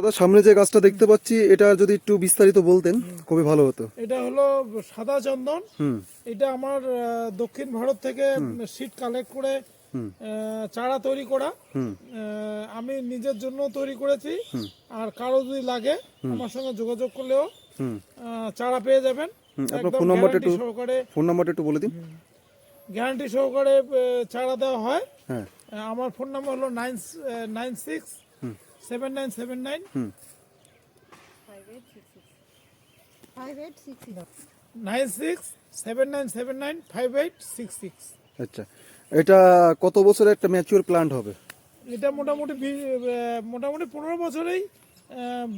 দাদা সামনে যে গাছটা দেখতে পাচ্ছি এটা যদি একটু বিস্তারিত বলতেন খুবই ভালো হতো। এটা হলো সাদা চন্দন। এটা আমার দক্ষিণ ভারত থেকে সিট কালেক্ট করে চারা তৈরি করা। হুম। আমি নিজের জন্য তৈরি করেছি। আর কারও যদি লাগে আমার সঙ্গে যোগাযোগ করলেও চারা পেয়ে যাবেন। আপনার ফোন নাম্বারটা একটু- সহকারে। ফোন নাম্বারটা একটু বলে দিন। গ্যারান্টি সহকারে চারা দেওয়া হয়। হ্যাঁ। আমার ফোন নাম্বার হলো nine nine six seven nine seven nine eight six nine six seven nine seven nine five eight six six আচ্ছা এটা কত বছরের একটা ম্যাচিওর প্লান্ট হবে? এটা মোটামুটি মোটামুটি পনেরো বছরেই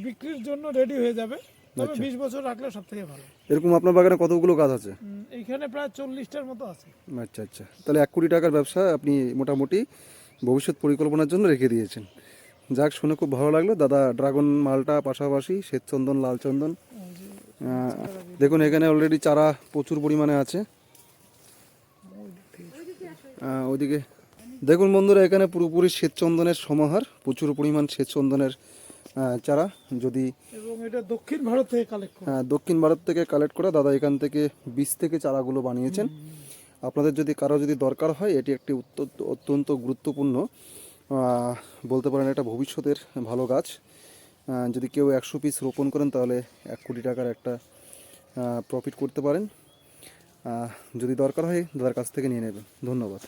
বিক্রির জন্য রেডি হয়ে যাবে। তবে বিশ বছর রাখলে সব থেকে ভালো। এরকম আপনার বাগানে কতগুলো গাছ আছে? উম, এইখানে প্রায় চল্লিশটার মতো আছে। আচ্ছা আচ্ছা। তাহলে এক কোটি টাকার ব্যবসা আপনি মোটামুটি ভবিষ্যৎ পরিকল্পনার জন্য রেখে দিয়েছেন। যাক শুনে খুব ভালো লাগল। দাদা ড্রাগন মালটা পাশাপাশি শ্বেতচন্দন লাল চন্দন দেখুন এখানে অলরেডি চারা প্রচুর পরিমাণে আছে। ওইদিকে দেখুন বন্ধুরা এখানে পুরোপুরি শ্বেতচন্দনের সমাহার প্রচুর পরিমাণ শ্বেতচন্দনের চারা। যদি দক্ষিণ ভারত থেকে কালেক্ট করা। হ্যাঁ, দক্ষিণ ভারত থেকে কালেক্ট করা দাদা এখান থেকে বীজ থেকে চারাগুলো বানিয়েছেন। আপনাদের যদি কারও যদি দরকার হয় এটি একটি অত্যন্ত অত্যন্ত গুরুত্বপূর্ণ। বলতে পারেন এটা ভবিষ্যতের ভালো গাছ। যদি কেউ একশো পিস রোপণ করেন তাহলে এক কোটি টাকার একটা প্রফিট করতে পারেন। যদি দরকার হয় দাদার কাছ থেকে নিয়ে নেবেন। ধন্যবাদ।